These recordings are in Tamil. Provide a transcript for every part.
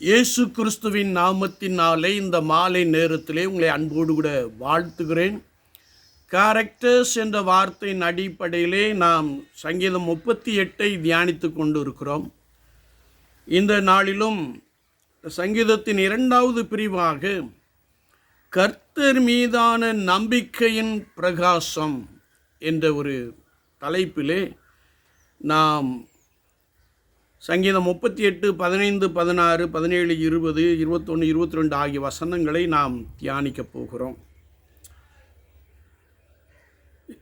இயேசு கிறிஸ்துவின் நாமத்தினாலே இந்த மாலை நேரத்திலே உங்களை அன்போடு கூட வாழ்த்துகிறேன். கேரக்டர்ஸ் என்ற வார்த்தையின் அடிப்படையிலே நாம் சங்கீதம் முப்பத்தி எட்டை தியானித்து கொண்டு இருக்கிறோம் இந்த நாளிலும் சங்கீதத்தின் இரண்டாவது பிரிவாக கர்த்தர் மீதான நம்பிக்கையின் பிரகாசம் என்ற ஒரு தலைப்பிலே நாம் சங்கீதம் முப்பத்தி எட்டு பதினைந்து பதினாறு பதினேழு இருபது இருபத்தொன்று இருபத்தி ரெண்டு ஆகிய வசனங்களை நாம் தியானிக்கப் போகிறோம்.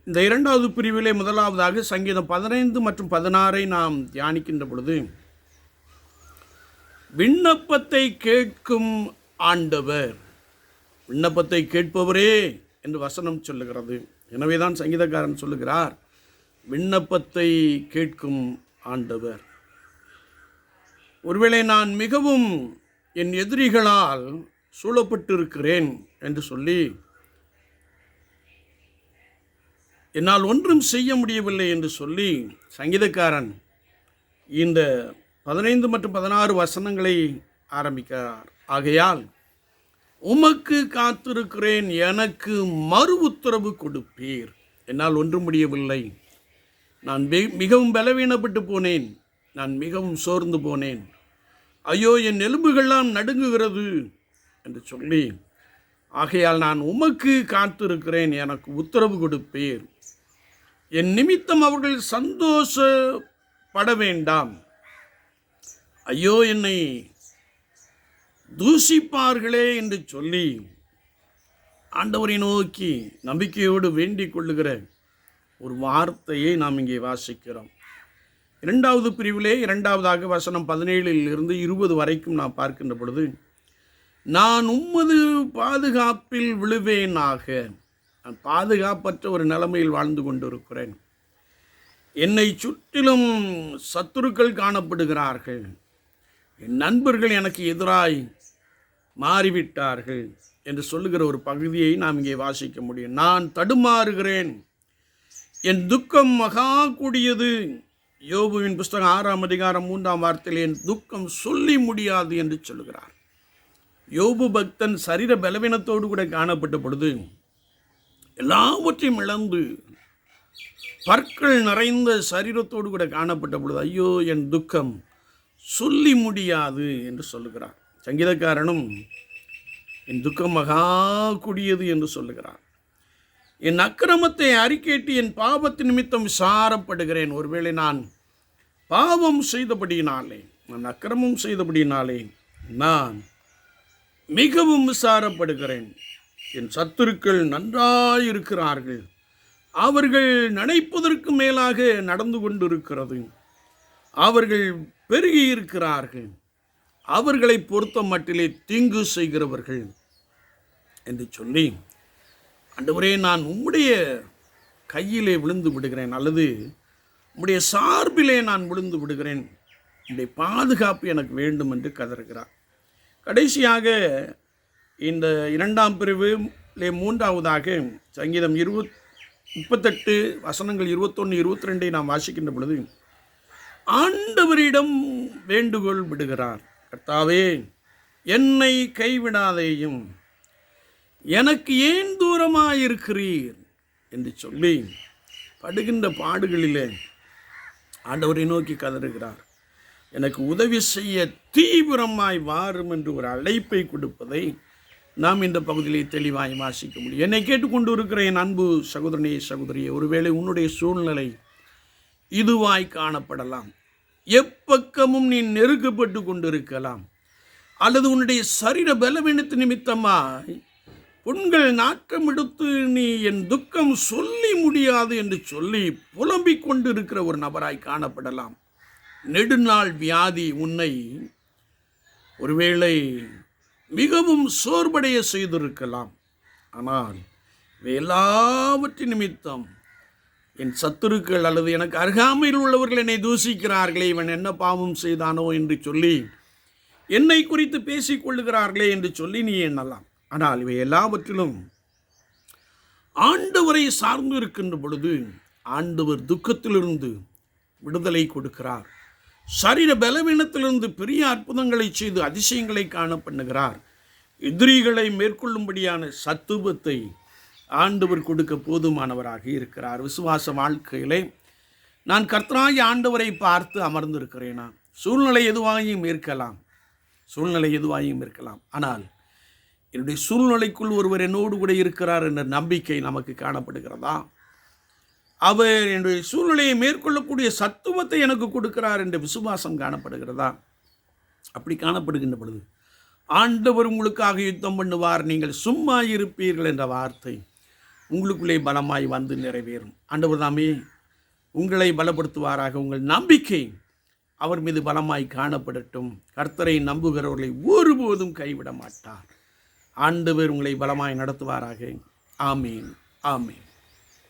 இந்த இரண்டாவது பிரிவிலே முதலாவதாக சங்கீதம் பதினைந்து மற்றும் பதினாறை நாம் தியானிக்கின்ற பொழுது விண்ணப்பத்தை கேட்கும் ஆண்டவர் விண்ணப்பத்தை கேட்பவரே என்று வசனம் சொல்லுகிறது. எனவேதான் சங்கீதக்காரன் சொல்லுகிறார் விண்ணப்பத்தை கேட்கும் ஆண்டவர். ஒருவேளை நான் மிகவும் என் எதிரிகளால் சூழப்பட்டிருக்கிறேன் என்று சொல்லி என்னால் ஒன்றும் செய்ய முடியவில்லை என்று சொல்லி சங்கீதக்காரன் இந்த பதினைந்து மற்றும் பதினாறு வசனங்களை ஆரம்பிக்கிறார். ஆகையால் உமக்கு காத்திருக்கிறேன் எனக்கு மறு உத்தரவு கொடுப்பீர். என்னால் ஒன்றும் முடியவில்லை. நான் மிக- மிகவும் பலவீனப்பட்டு போனேன். நான் மிகவும் சோர்ந்து போனேன். ஐயோ என் எலும்புகள்லாம் நடுங்குகிறது என்று சொல்லி ஆகையால் நான் உமக்கு காத்திருக்கிறேன் எனக்கு உத்தரவு கொடுப்பீர். என் நிமித்தம் அவர்கள் சந்தோஷப்பட வேண்டாம். ஐயோ என்னை தூசிப்பார்களே என்று சொல்லி ஆண்டவரை நோக்கி நம்பிக்கையோடு வேண்டிக் கொள்ளுகிற ஒரு வார்த்தையை நாம் இங்கே வாசிக்கிறோம். இரண்டாவது பிரிவிலே இரண்டாவதாக வசனம் பதினேழில் இருந்து இருபது வரைக்கும் நான் பார்க்கின்ற பொழுது நான் உம்மது பாதுகாப்பில் விழுவேனாக. நான் பாதுகாப்பற்ற ஒரு நிலைமையில் வாழ்ந்து கொண்டிருக்கிறேன். என்னை சுற்றிலும் சத்துருக்கள் காணப்படுகிறார்கள். என் நண்பர்கள் எனக்கு எதிராய் மாறிவிட்டார்கள் என்று சொல்லுகிற ஒரு பகுதியை நாம் இங்கே வாசிக்க முடியும். நான் தடுமாறுகிறேன். என் துக்கம் மகா கூடியது. யோபுவின் புஸ்தகம் ஆறாம் அதிகாரம் மூன்றாம் வார்த்தையில் என் துக்கம் சொல்லி முடியாது என்று சொல்லுகிறார். யோபு பக்தன் சரீர பலவீனத்தோடு கூட காணப்பட்ட பொழுது எல்லாவற்றையும் இழந்து பற்கள் நிறைந்த சரீரத்தோடு கூட காணப்பட்ட பொழுது ஐயோ என் துக்கம் சொல்லி முடியாது என்று சொல்லுகிறார். சங்கீதக்காரனும் என் துக்கம் மகா கூடியது என்று சொல்லுகிறார். என் அக்கிரமத்தை அறிக்கையிட்டு என் பாவத்து நிமித்தம் விசாரப்படுகிறேன். ஒருவேளை நான் பாவம் செய்தபடியினாலே நான் அக்கிரமம் செய்தபடியினாலே நான் மிகவும் விசாரப்படுகிறேன். என் சத்துருக்கள் நன்றாயிருக்கிறார்கள். அவர்கள் நினைப்பதற்கு மேலாக நடந்து கொண்டிருக்கிறது. அவர்கள் பெருகி இருக்கிறார்கள் அவர்களை பொறுத்த மட்டிலே தீங்கு செய்கிறவர்கள் என்று சொல்லி ஆண்டவரே நான் உம்முடைய கையிலே விழுந்து விடுகிறேன். அல்லது உம்முடைய சார்பிலே நான் விழுந்து விடுகிறேன். உடைய பாதுகாப்பு எனக்கு வேண்டும் என்று கதறுகிறார். கடைசியாக இந்த இரண்டாம் பிரிவிலே மூன்றாவதாக சங்கீதம் இருபத் முப்பத்தெட்டு வசனங்கள் இருபத்தொன்று இருபத்தி ரெண்டை நாம் வாசிக்கின்ற பொழுது ஆண்டவரிடம் வேண்டுகோள் விடுகிறார். கர்த்தாவே என்னை கைவிடாதேயும் எனக்கு ஏன் தூரமாயிருக்கிறீர்? என்று சொல்லி படுகின்ற பாடுகளிலே ஆண்டவரை நோக்கி கதறுகிறார். எனக்கு உதவி செய்ய தீவிரமாய் வாரும் என்று ஒரு அழைப்பை கொடுப்பதை நாம் இந்த பகுதியிலே தெளிவாய் வாசிக்க முடியும். என்னை கேட்டுக்கொண்டு இருக்கிற என் அன்பு சகோதரனே சகோதரியே ஒருவேளை உன்னுடைய சூழ்நிலை இதுவாய் காணப்படலாம். எப்பக்கமும் நீ நெருக்கப்பட்டு கொண்டிருக்கலாம். அல்லது உன்னுடைய சரீர பலவீனத்து நிமித்தமாய் உண்கள் நாக்கமிடுத்து நீ என் துக்கம் சொல்லி முடியாது என்று சொல்லி புலம்பிக் கொண்டிருக்கிற ஒரு நபராய் காணப்படலாம். நெடுநாள் வியாதி உன்னை ஒருவேளை மிகவும் சோர்வடைய செய்திருக்கலாம். ஆனால் எல்லாவற்றின் நிமித்தம் என் சத்துருக்கள் அல்லது எனக்கு அருகாமையில் உள்ளவர்கள் என்னை தூசிக்கிறார்களே இவன் என்ன பாவம் செய்தானோ என்று சொல்லி என்னை குறித்து பேசிக்கொள்ளுகிறார்களே என்று சொல்லி நீ எண்ணலாம். ஆனால் இவை எல்லாவற்றிலும் ஆண்டவரை சார்ந்து இருக்கின்ற பொழுது ஆண்டவர் துக்கத்திலிருந்து விடுதலை கொடுக்கிறார். சரீர பலவீனத்திலிருந்து பெரிய அற்புதங்களை செய்து அதிசயங்களை காண பண்ணுகிறார். எதிரிகளை மேற்கொள்ளும்படியான சத்துவத்தை ஆண்டவர் கொடுக்க போதுமானவராக இருக்கிறார். விசுவாச வாழ்க்கையிலே நான் கர்த்தராகி ஆண்டவரை பார்த்து அமர்ந்திருக்கிறேனா? சூழ்நிலை எதுவாயும் இருக்கலாம். சூழ்நிலை எதுவாயும் இருக்கலாம். ஆனால் என்னுடைய சூழ்நிலைக்குள் ஒருவர் என்னோடு கூட இருக்கிறார் என்ற நம்பிக்கை நமக்கு காணப்படுகிறதா? அவர் என்னுடைய சூழ்நிலையை மேற்கொள்ளக்கூடிய சத்துவத்தை எனக்கு கொடுக்கிறார் என்ற விசுவாசம் காணப்படுகிறதா? அப்படி காணப்படுகின்ற பொழுது ஆண்டவர் உங்களுக்காக யுத்தம் பண்ணுவார் நீங்கள் சும்மா இருப்பீர்கள் என்ற வார்த்தை உங்களுக்குள்ளே பலமாய் வந்து நிறைவேறும். ஆண்டவர் தாமே உங்களை பலப்படுத்துவாராக. உங்கள் நம்பிக்கை அவர் மீது பலமாய் காணப்படட்டும். கர்த்தரை நம்புகிறவர்களை ஒருபோதும் கைவிட மாட்டார். ஆண்டவர் உங்களை பலமாய் நடத்துவாராக. ஆமீன். ஆமீன்.